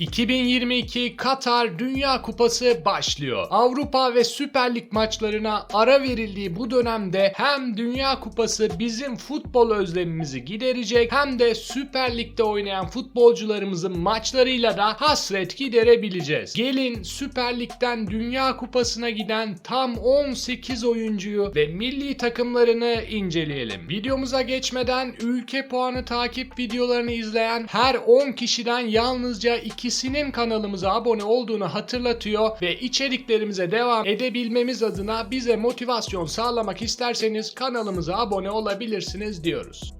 2022 Katar Dünya Kupası başlıyor. Avrupa ve Süper Lig maçlarına ara verildiği bu dönemde hem Dünya Kupası bizim futbol özlemimizi giderecek hem de Süper Lig'de oynayan futbolcularımızın maçlarıyla da hasret giderebileceğiz. Gelin Süper Lig'den Dünya Kupası'na giden tam 18 oyuncuyu ve milli takımlarını inceleyelim. Videomuza geçmeden ülke puanı takip videolarını izleyen her 10 kişiden yalnızca ikisinin kanalımıza abone olduğunu hatırlatıyor ve içeriklerimize devam edebilmemiz adına bize motivasyon sağlamak isterseniz kanalımıza abone olabilirsiniz diyoruz.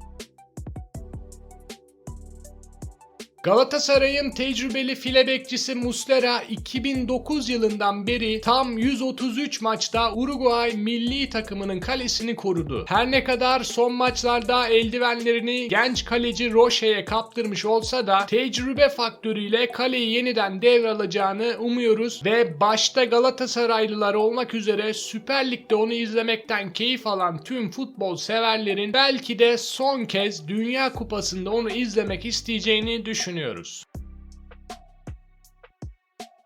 Galatasaray'ın tecrübeli file bekçisi Muslera 2009 yılından beri tam 133 maçta Uruguay milli takımının kalesini korudu. Her ne kadar son maçlarda eldivenlerini genç kaleci Roche'ye kaptırmış olsa da tecrübe faktörüyle kaleyi yeniden devralacağını umuyoruz ve başta Galatasaraylılar olmak üzere Süper Lig'de onu izlemekten keyif alan tüm futbol severlerin belki de son kez Dünya Kupası'nda onu izlemek isteyeceğini düşünüyoruz.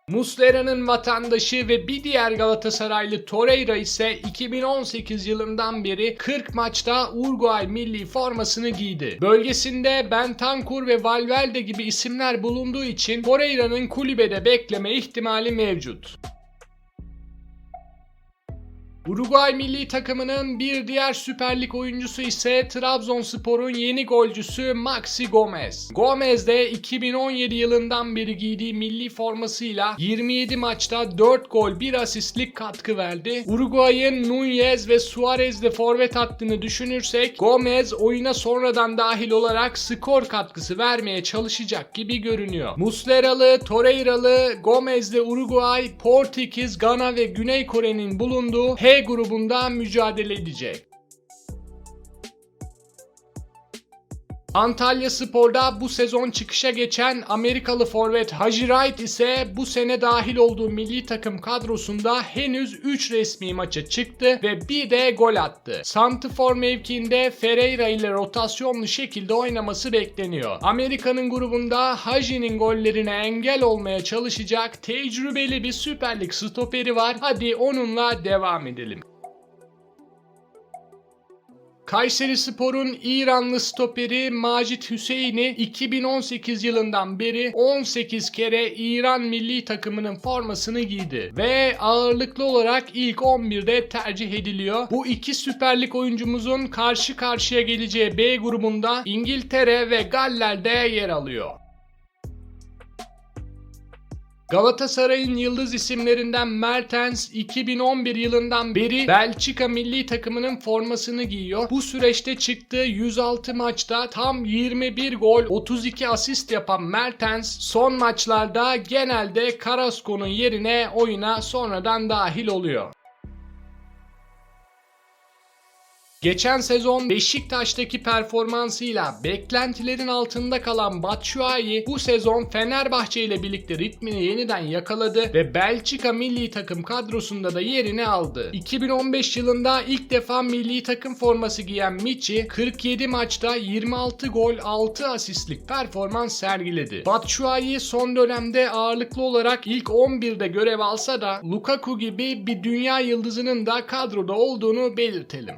Muslera'nın vatandaşı ve bir diğer Galatasaraylı Torreira ise 2018 yılından beri 40 maçta Uruguay milli formasını giydi. Bölgesinde Bentancur ve Valverde gibi isimler bulunduğu için Torreira'nın kulübede bekleme ihtimali mevcut. Uruguay milli takımının bir diğer Süper Lig oyuncusu ise Trabzonspor'un yeni golcüsü Maxi Gomez. Gomez de 2017 yılından beri giydiği milli formasıyla 27 maçta 4 gol 1 asistlik katkı verdi. Uruguay'ın Nunez ve Suarez'le forvet hattını düşünürsek Gomez oyuna sonradan dahil olarak skor katkısı vermeye çalışacak gibi görünüyor. Musleralı, Torreira'lı, Gomez'le Uruguay, Portekiz, Gana ve Güney Kore'nin bulunduğu H grubunda mücadele edecek. Antalya Spor'da bu sezon çıkışa geçen Amerikalı forvet Haji Wright ise bu sene dahil olduğu milli takım kadrosunda henüz 3 resmi maça çıktı ve bir de gol attı. Santifor mevkiinde Ferreira ile rotasyonlu şekilde oynaması bekleniyor. Amerika'nın grubunda Haji'nin gollerine engel olmaya çalışacak tecrübeli bir Süper Lig stoperi var. Hadi onunla devam edelim. Kayseri Spor'un İranlı stoperi Macit Hüseyin'i 2018 yılından beri 18 kere İran milli takımının formasını giydi ve ağırlıklı olarak ilk 11'de tercih ediliyor. Bu iki Süper Lig oyuncumuzun karşı karşıya geleceği B grubunda İngiltere ve Galler'de yer alıyor. Galatasaray'ın yıldız isimlerinden Mertens 2011 yılından beri Belçika milli takımının formasını giyiyor. Bu süreçte çıktığı 106 maçta tam 21 gol 32 asist yapan Mertens son maçlarda genelde Carrasco'nun yerine oyuna sonradan dahil oluyor. Geçen sezon Beşiktaş'taki performansıyla beklentilerin altında kalan Batshuayi bu sezon Fenerbahçe ile birlikte ritmini yeniden yakaladı ve Belçika milli takım kadrosunda da yerini aldı. 2015 yılında ilk defa milli takım forması giyen Michi 47 maçta 26 gol 6 asistlik performans sergiledi. Batshuayi son dönemde ağırlıklı olarak ilk 11'de görev alsa da Lukaku gibi bir dünya yıldızının da kadroda olduğunu belirtelim.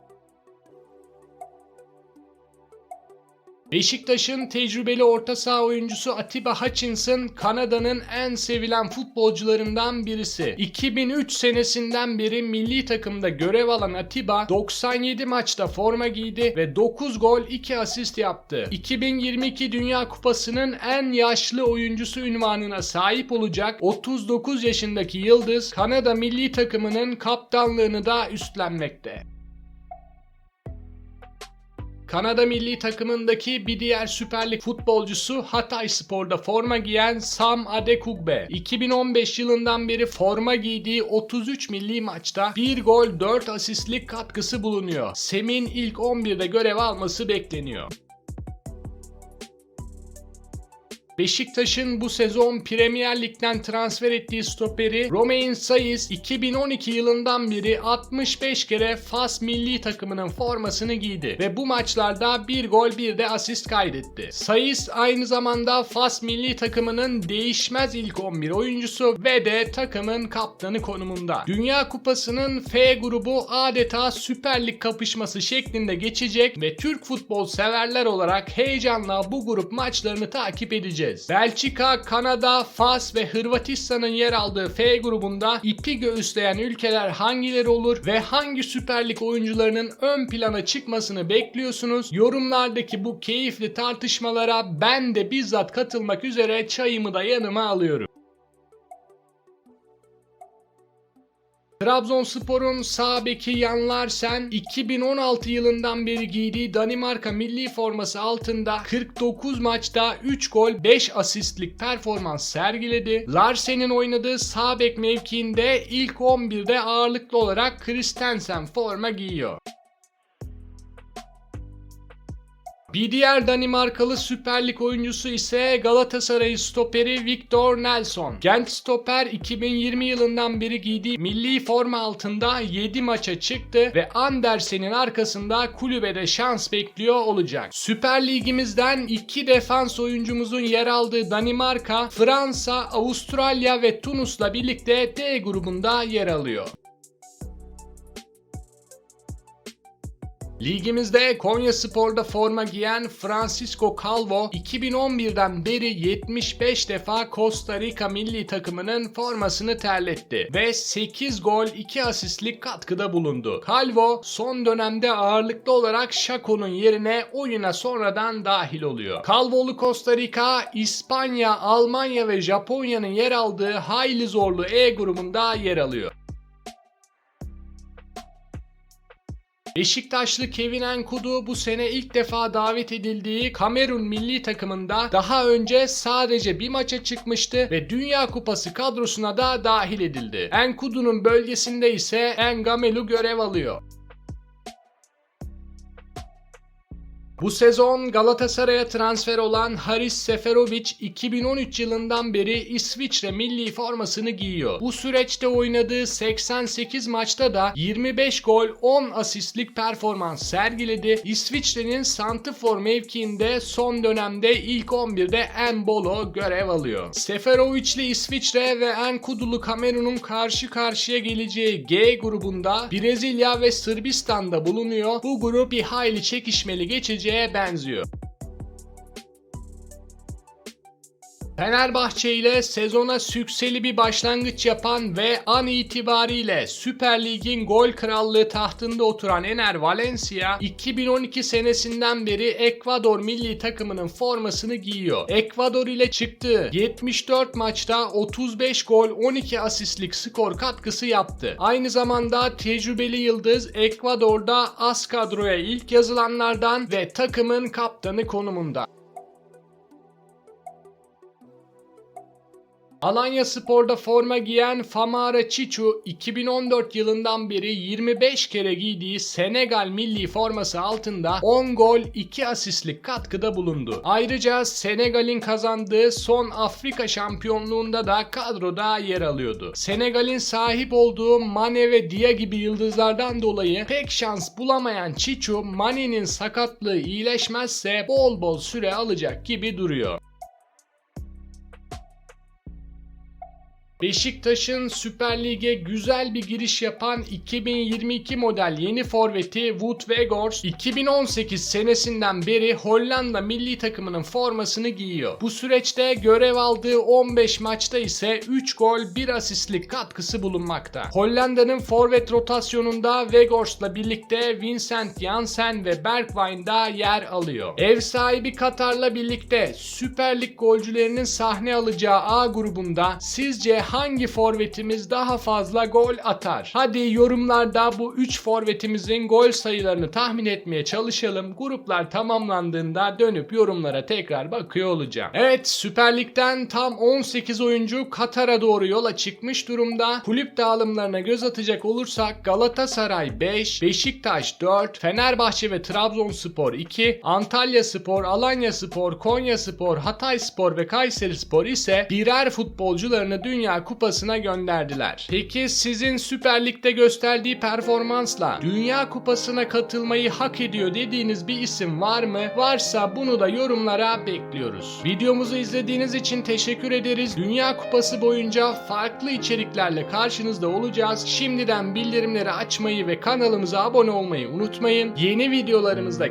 Beşiktaş'ın tecrübeli orta saha oyuncusu Atiba Hutchinson Kanada'nın en sevilen futbolcularından birisi. 2003 senesinden beri milli takımda görev alan Atiba 97 maçta forma giydi ve 9 gol 2 asist yaptı. 2022 Dünya Kupası'nın en yaşlı oyuncusu ünvanına sahip olacak 39 yaşındaki Yıldız Kanada milli takımının kaptanlığını da üstlenmekte. Kanada milli takımındaki bir diğer Süper Lig futbolcusu Hatay Spor'da forma giyen Sam Adekugbe. 2015 yılından beri forma giydiği 33 milli maçta 1 gol 4 asistlik katkısı bulunuyor. Sem'in ilk 11'de görev alması bekleniyor. Beşiktaş'ın bu sezon Premier Lig'den transfer ettiği stoperi Romain Saiz 2012 yılından beri 65 kere Fas milli takımının formasını giydi ve bu maçlarda bir gol bir de asist kaydetti. Saiz aynı zamanda Fas milli takımının değişmez ilk 11 oyuncusu ve de takımın kaptanı konumunda. Dünya Kupası'nın F grubu adeta Süper Lig kapışması şeklinde geçecek ve Türk futbol severler olarak heyecanla bu grup maçlarını takip edeceğiz. Belçika, Kanada, Fas ve Hırvatistan'ın yer aldığı F grubunda ipi göğüsleyen ülkeler hangileri olur ve hangi Süper Lig oyuncularının ön plana çıkmasını bekliyorsunuz? Yorumlardaki bu keyifli tartışmalara ben de bizzat katılmak üzere çayımı da yanıma alıyorum. Trabzonspor'un sağ beki Jan Larsen 2016 yılından beri giydiği Danimarka milli forması altında 49 maçta 3 gol 5 asistlik performans sergiledi. Larsen'in oynadığı sağ bek mevkiinde ilk 11'de ağırlıklı olarak Christensen forma giyiyor. Bir diğer Danimarkalı Süper Lig oyuncusu ise Galatasaray stoperi Victor Nelson. Genç stoper 2020 yılından beri giydiği milli forma altında 7 maça çıktı ve Andersen'in arkasında kulübede şans bekliyor olacak. Süper Ligimizden 2 defans oyuncumuzun yer aldığı Danimarka, Fransa, Avustralya ve Tunus'la birlikte D grubunda yer alıyor. Ligimizde Konya Spor'da forma giyen Francisco Calvo 2011'den beri 75 defa Costa Rica milli takımının formasını terletti ve 8 gol 2 asistlik katkıda bulundu. Calvo son dönemde ağırlıklı olarak Şako'nun yerine oyuna sonradan dahil oluyor. Calvo'lu Costa Rica, İspanya, Almanya ve Japonya'nın yer aldığı hayli zorlu E grubunda yer alıyor. Beşiktaşlı Kevin Enkudu bu sene ilk defa davet edildiği Kamerun milli takımında daha önce sadece bir maça çıkmıştı ve Dünya Kupası kadrosuna da dahil edildi. Enkudu'nun bölgesinde ise Engamelu görev alıyor. Bu sezon Galatasaray'a transfer olan Haris Seferovic 2013 yılından beri İsviçre milli formasını giyiyor. Bu süreçte oynadığı 88 maçta da 25 gol 10 asistlik performans sergiledi. İsviçre'nin santifor mevkiinde son dönemde ilk 11'de Embolo görev alıyor. Seferovic'li İsviçre ve Enkudulu Kamerun'un karşı karşıya geleceği G grubunda Brezilya ve Sırbistan'da bulunuyor. Bu grup bir hayli çekişmeli geçeceği benziyor. Fenerbahçe ile sezona sükseli bir başlangıç yapan ve an itibariyle Süper Lig'in gol krallığı tahtında oturan Ener Valencia 2012 senesinden beri Ekvador milli takımının formasını giyiyor. Ekvador ile çıktığı 74 maçta 35 gol 12 asistlik skor katkısı yaptı. Aynı zamanda tecrübeli yıldız Ekvador'da az kadroya ilk yazılanlardan ve takımın kaptanı konumunda. Alanya Spor'da forma giyen Famara Chichu 2014 yılından beri 25 kere giydiği Senegal milli forması altında 10 gol 2 asistlik katkıda bulundu. Ayrıca Senegal'in kazandığı son Afrika şampiyonluğunda da kadroda yer alıyordu. Senegal'in sahip olduğu Mane ve Dia gibi yıldızlardan dolayı pek şans bulamayan Chichu Mane'nin sakatlığı iyileşmezse bol bol süre alacak gibi duruyor. Beşiktaş'ın Süper Lig'e güzel bir giriş yapan 2022 model yeni forveti Wout Weghorst 2018 senesinden beri Hollanda milli takımının formasını giyiyor. Bu süreçte görev aldığı 15 maçta ise 3 gol 1 asistlik katkısı bulunmakta. Hollanda'nın forvet rotasyonunda Weghorst'la birlikte Vincent Janssen ve Bergwijn da yer alıyor. Ev sahibi Katar'la birlikte Süper Lig golcülerinin sahne alacağı A grubunda sizce hangi forvetimiz daha fazla gol atar? Hadi yorumlarda bu 3 forvetimizin gol sayılarını tahmin etmeye çalışalım. Gruplar tamamlandığında dönüp yorumlara tekrar bakıyor olacağım. Evet Süper Lig'den tam 18 oyuncu Katar'a doğru yola çıkmış durumda. Kulüp dağılımlarına göz atacak olursak Galatasaray 5, Beşiktaş 4, Fenerbahçe ve Trabzonspor 2, Antalya Spor, Alanya Spor, Konya Spor, Hatay Spor ve Kayseri Spor ise birer futbolcularını Kupası'na gönderdiler. Peki sizin Süper Lig'de gösterdiği performansla Dünya Kupası'na katılmayı hak ediyor dediğiniz bir isim var mı? Varsa bunu da yorumlara bekliyoruz. Videomuzu izlediğiniz için teşekkür ederiz. Dünya Kupası boyunca farklı içeriklerle karşınızda olacağız. Şimdiden bildirimleri açmayı ve kanalımıza abone olmayı unutmayın. Yeni videolarımızda